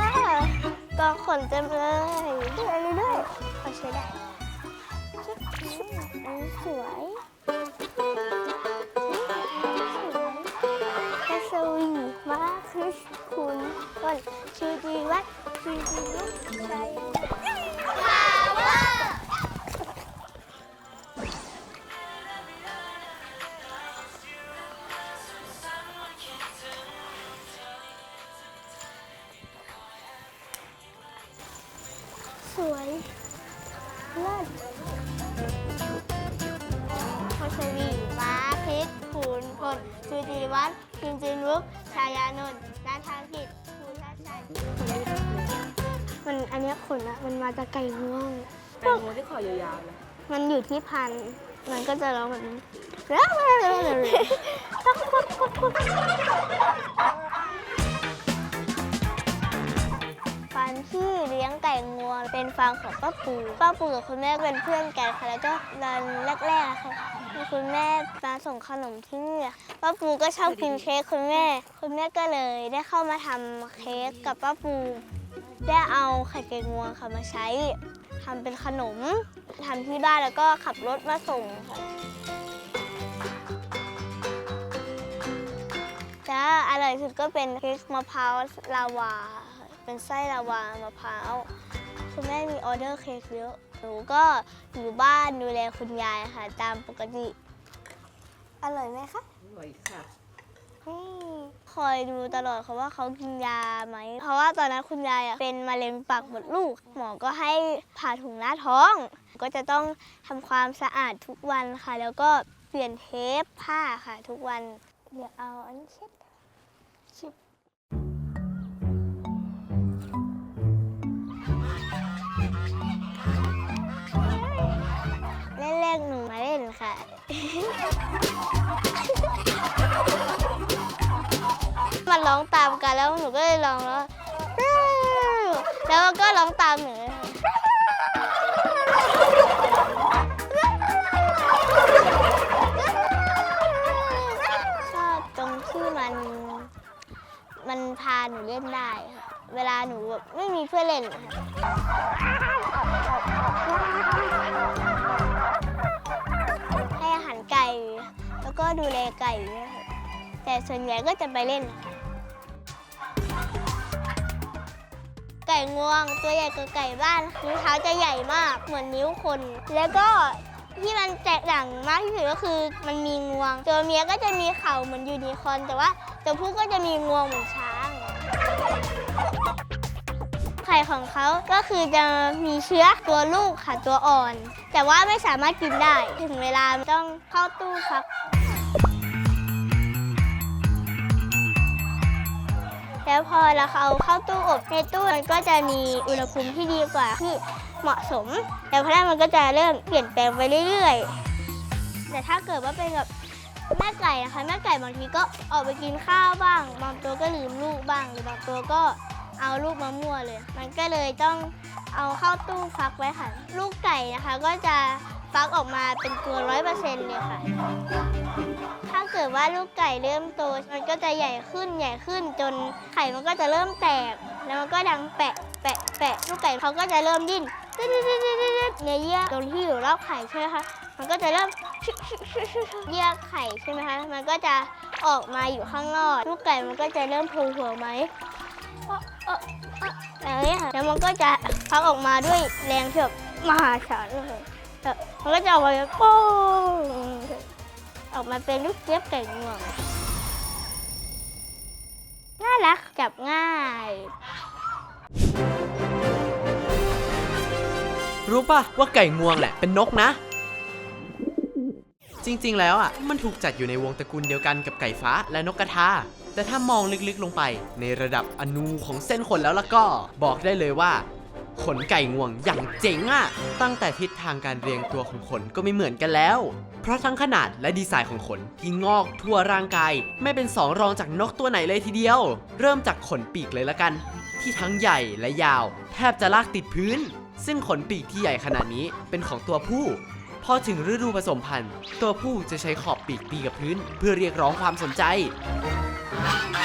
อ่ากองขนเต็มเลยอันนี้ด้วยพอใช้ได้ชุบชุบอันนี้สวย พิษภูนพลสุจิวัฒน์พิมจินรุกชายานนท์นาทางกิจภูชาติชัยมันอันเนี้ยขนอะมันมาจากไก่ง่วง แตงโมที่คอยาวๆเลยมันอยู่ที่พันธุ์มันก็จะร้องแบบนี้ฟาร์มที่เลี้ยงไก่งวงเป็นฟาร์มของป้าปูป้าปูกับคุณแม่เป็นเพื่อนกันค่ะแล้วก็ตอนแรกๆค่ะมี คุณแม่มาส่งขนมที่นี่ป้าปูก็ชอบกินเค้กคุณแม่ คุณแม่ก็เลยได้เข้ามาทำเค้กกับป้าปู ได้เอาไข่ไก่งวงค่ะมาใช้ทำเป็นขนมทำที่บ้านแล้วก็ขับรถมาส่งค่ะจ้าอร่อยสุดก็เป็นเค้กมะพร้าวลาวาค่ะเป็นไส้ลาวามะพร้าว คุณแม่มีออเดอร์เค้กเยอะ หนูก็อยู่บ้านดูแลคุณยายค่ะ ตามปกติ อร่อยไหมคะ อร่อยค่ะอืมคอยดูตลอดค่ะว่าเขากินยาไหม เพราะว่าตอนนั้นคุณยายอะเป็นมะเร็งปากมดลูก หมอก็ให้ผ่าถุงหน้าท้อง ก็จะต้องทำความสะอาดทุกวันค่ะ แล้วก็เปลี่ยนเทปผ้าค่ะทุกวัน เดี๋ยวเอาอันนี้เช็ดชิบ เล่นเล่นหนูมาเล่นค่ะ มันร้องตามกันแล้วหนูก็เลยร้องแล้ว แล้วมันก็ร้องตามหนูเลยค่ะชอบตรงที่มัน มันพาหนูเล่นได้ค่ะ เวลาหนูแบบไม่มีเพื่อนเล่นอะค่ะ แต่ส่วนใหญ่ก็จะไปเล่นค่ะไก่งวงตัวใหญ่กว่าไก่บ้านนิ้วเท้าจะใหญ่มากเหมือนนิ้วคน แล้วก็ที่มันแตกต่างมากที่สุดก็คือมันมีงวง ตัวเมียก็จะมีเข่าเหมือนยูนิคอร์นแต่ว่าตัวผู้ก็จะมีงวงเหมือนช้างไข่ของเขาก็คือจะมีเชื้อตัวลูกค่ะตัวอ่อน แต่ว่าไม่สามารถกินได้ ถึงเวลาต้องเข้าตู้ฟัก แล้วพอเราเอาเข้าตู้อบในตู้มันก็จะมีอุณหภูมิที่ดีกว่าที่เหมาะสม แล้วพอนั้นมันก็จะเริ่มเปลี่ยนแปลงไปเรื่อยๆ แต่ถ้าเกิดว่าเป็นแบบแม่ไก่นะคะแม่ไก่บางทีก็ออกไปกินข้าวบ้าง บางตัวก็ลืมลูกบ้าง หรือบางตัวก็เอาลูกมามั่วเลย มันก็เลยต้องเอาเข้าตู้ฟักไว้ค่ะ ลูกไก่นะคะก็จะ ฟักออกมาเป็นตัวร้อยเปอร์เซ็นต์เลยค่ะ ถ้าเกิดว่าลูกไก่เริ่มโต มันก็จะใหญ่ขึ้นใหญ่ขึ้นจนไข่มันก็จะเริ่มแตก แล้วมันก็ดังแปะแปะแปะลูกไก่เขาก็จะเริ่มดิ้นดิ้นดิ้นดิ้นดิ้นเนื้อเยื่อตรงที่อยู่รอบไข่ใช่ไหมคะ มันก็จะเริ่มเยื่อไข่ใช่ไหมคะ มันก็จะออกมาอยู่ข้างนอก ลูกไก่มันก็จะเริ่มโผล่หัวไหมเอ่อเอ่อเอ่อแบบนี้ค่ะ แล้วมันก็จะพักออกมาด้วยแรงที่แบบมหาศาลเลย มันก็จะออกมาแบบโป้งออกมาเป็นลูกเจี๊ยบไก่งวงน่ารักจับง่าย รู้ป่ะว่าไก่งวงแหละเป็นนกนะ จริงๆ แล้วอะ มันถูกจัดอยู่ในวงตระกูลเดียวกันกับไก่ฟ้าและนกกระทาแต่ถ้ามองลึกๆลงไปในระดับอนูของเส้นขนแล้วล่ะก็ บอกได้เลยว่า ขนไก่งวงอย่างเจ๋งอะตั้งแต่ทิศทางการเรียงตัวของขนก็ไม่เหมือนกันแล้ว เพราะทั้งขนาดและดีไซน์ของขนที่งอกทั่วร่างกาย ไม่เป็นสองรองจากนกตัวไหนเลยทีเดียว เริ่มจากขนปีกเลยละกัน ที่ทั้งใหญ่และยาว แทบจะลากติดพื้น ซึ่งขนปีกที่ใหญ่ขนาดนี้เป็นของตัวผู้พอถึงฤดูผสมพันธุ์ ตัวผู้จะใช้ขอบปีกตีกับพื้น เพื่อเรียกร้องความสนใจ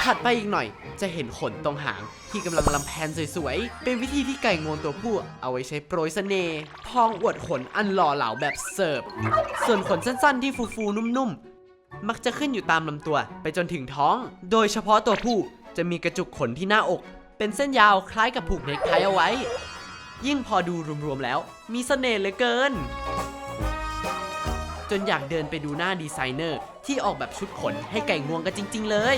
ถัดไปอีกหน่อยจะเห็นขนตรงหางที่กำลังลำแพนสวยๆ เป็นวิธีที่ไก่งวงตัวผู้เอาไว้ใช้โปรยเสน่ห์พองอวดขนอันหล่อเหลาแบบเสิร์ฟ ส่วนขนสั้นๆที่ฟูๆนุ่มๆ มักจะขึ้นอยู่ตามลำตัวไปจนถึงท้อง โดยเฉพาะตัวผู้จะมีกระจุกขนที่หน้าอก เป็นเส้นยาวคล้ายกับผูกเนคไทเอาไว้ ยิ่งพอดูรวมๆแล้ว มีเสน่ห์เหลือเกิน นอยากเดินไปดูหน้าดีไซเนอร์ ที่ออกแบบชุดขนให้ไก่งวงกันจริง ๆ เลย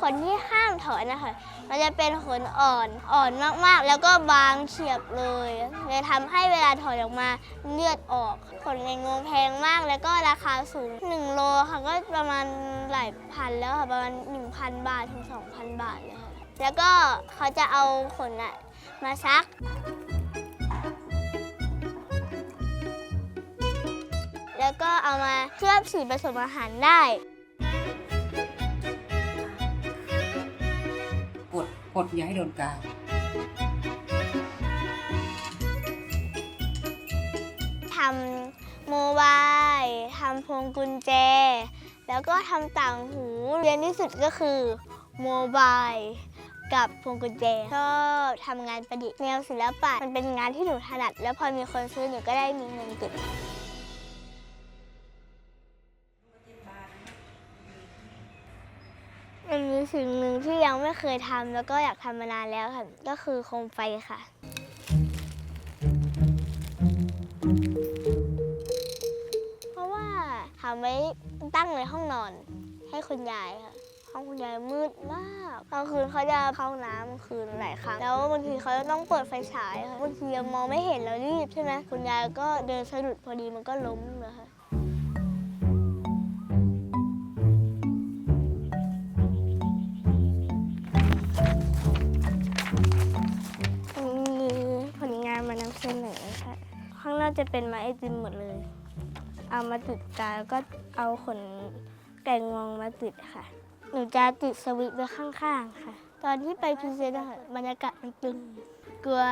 ขนที่ห้ามถอนนะคะ มันจะเป็นขนอ่อนอ่อนมากๆ แล้วก็บางเฉียบเลยเลยทำให้เวลาถอนออกมาเลือดออก ขนในงวงแพงมาก แล้วก็ราคาสูง 1 โลค่ะก็ประมาณหลายพันแล้วค่ะประมาณ 1,000 บาทถึง 2,000 บาทเลยค่ะแล้วก็เขาจะเอาขนอะมาซัก แล้วก็เอามาเคลือบสีผสมอาหารได้ กด กดอย่าให้โดนกาวทำโมบายทำพวงกุญแจ แล้วก็ทำต่างหู เรียนที่สุดก็คือโมบายกับพวงกุญแจชอบทำงานประดิษฐ์แนวศิลปะ มันเป็นงานที่หนูถนัด แล้วพอมีคนซื้อหนูก็ได้มีเงินเก็บ สิ่งหนึ่งที่ยังไม่เคยทำแล้วก็อยากทำมานานแล้วค่ะ ก็คือโคมไฟค่ะ เพราะว่าทำไว้ตั้งในห้องนอน ให้คุณยายค่ะ ห้องคุณยายมืดมากกลางคืนเขาจะเข้าน้ำคืนหลายครั้ง แล้วบางทีเขาจะต้องเปิดไฟฉายค่ะบางทีมองไม่เห็นแล้วรีบใช่ไหมคุณยายก็เดินสะดุดพอดีมันก็ล้มเลยค่ะ จะเป็นไม้ไอติมหมดเลย เอามาติดกาวแล้วก็เอาขนไก่งวงมาติดค่ะ หนูจะติดสวิตช์ไว้ข้างๆค่ะ ตอนที่ไปพรีเซนต์อะค่ะบรรยากาศมันตึงกลัว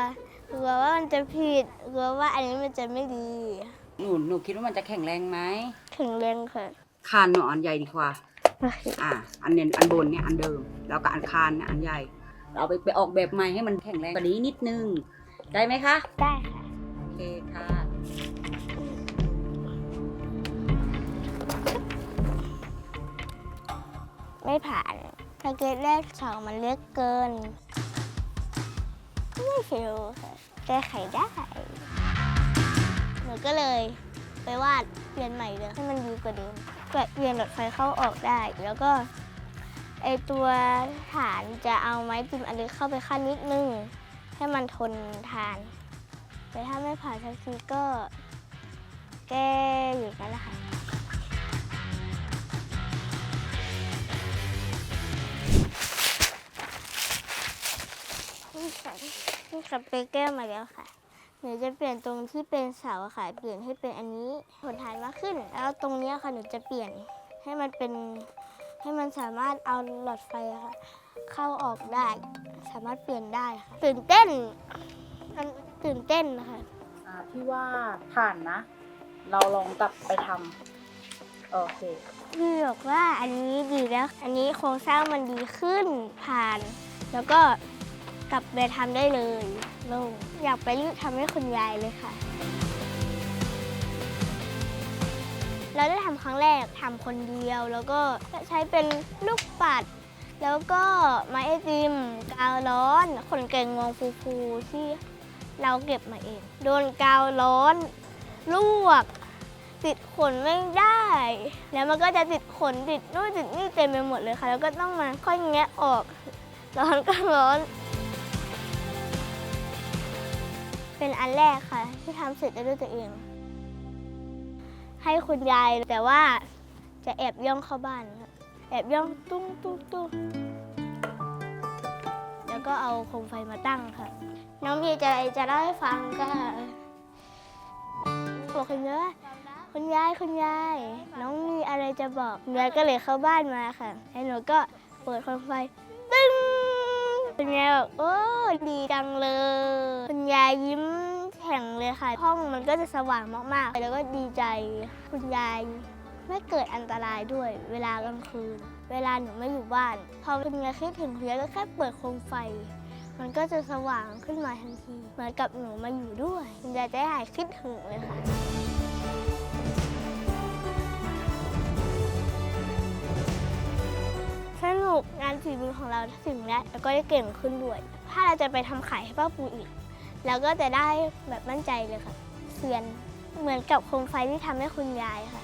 กลัวว่ามันจะผิดกลัวว่าอันนี้มันจะไม่ดีหนูหนูคิดว่ามันจะแข็งแรงไหมถึงเรียนค่ะคานหนูอันใหญ่ดีกว่าโอเคอ่าอันเน้นอันบนเนี่ยอันเดิม แล้วก็อันคานเนี่ยอันใหญ่ เราไปไปออกแบบใหม่ให้มันแข็งแรงกว่านี้นิดนึง ได้ไหมคะ ได้ค่ะ โอเคค่ะ ไม่ผ่านสเก็ตแรกสองมันเล็กเกิน ไม่เฟลค่ะแก้ไขได้หนูก็เลยไปวาดเปลี่ยนใหม่เลยให้มันดีกว่าเดิมก็เปลี่ยนหลอดไฟเข้าออกได้ แล้วก็ไอตัวฐานจะเอาไม้จิ้มอันเล็กเข้าไปขั้นนิดนึง ให้มันทนทาน แต่ถ้าไม่ผ่านสักทีก็แก้อยู่กันแหละค่ะ นี่ค่ะนี่ค่ะไปแก้วมาแล้วค่ะหนูจะเปลี่ยนตรงที่เป็นเสาค่ะเปลี่ยนให้เป็นอันนี้ผลฐานมากขึ้น แล้วตรงเนี้ยค่ะหนูจะเปลี่ยนให้มันเป็นให้มันสามารถเอาหลอดไฟอะค่ะ เข้าออกได้ สามารถเปลี่ยนได้ค่ะตื่นเต้นมันตื่นเต้นนะคะอ่าที่ว่าผ่านนะ เราลองกลับไปทำโอเค พี่บอกว่าอันนี้ดีแล้ว อันนี้โครงสร้างมันดีขึ้นผ่าน แล้วก็ กลับไปทำได้เลยล่งอยากไปรีบทำให้คุณยายเลยค่ะ เราได้ทำครั้งแรกทำคนเดียวแล้วก็ใช้เป็นลูกปัด แล้วก็ไม้ไอติมกาวร้อน ขนไก่งวงฟูๆที่เราเก็บมาเอง โดนกาวร้อน ลวก ติดขนไม่ได้ แล้วมันก็จะติดขนติดนู่นติดนี่เต็มไปหมดเลยค่ะ แล้วก็ต้องมาค่อยแงะออกร้อนก็ร้อน เป็นอันแรกค่ะ ที่ทำเสร็จได้ด้วยตัวเอง ให้คุณยายแต่ว่าจะแอบย่องเข้าบ้านค่ะแอบย่องตุ้งตุ้งตุ้งแล้วก็เอาโคมไฟมาตั้งค่ะ น้องมีจะจะเล่าให้ฟังก็บอกคุณยายว่าคุณยายคุณยาย น้องมีอะไรจะบอกยายก็เลยเข้าบ้านมาค่ะแล้วหนูก็เปิดโคมไฟตึ้ง คุณยายบอกโอ้ดีจังเลย คุณยายยิ้มแฉ่งเลยค่ะ ห้องมันก็จะสว่างมากๆ แล้วก็ดีใจ คุณยายไม่เกิดอันตรายด้วย เวลากลางคืน เวลาหนูไม่อยู่บ้าน พอคุณยายคิดถึงคุณยายก็แค่เปิดโคมไฟ มันก็จะสว่างขึ้นมาทันที เหมือนกับหนูมาอยู่ด้วย คุณยายจะหายคิดถึงเลยค่ะ นุกงานฝีมือของเราถึงแล้วแล้วก็ได้เก่งขึ้นด้วย ถ้าเราจะไปทำขายให้ป้าปูอีกเราก็จะได้แบบมั่นใจเลยค่ะเซียนเหมือนกับโคมไฟที่ทำให้คุณยายค่ะ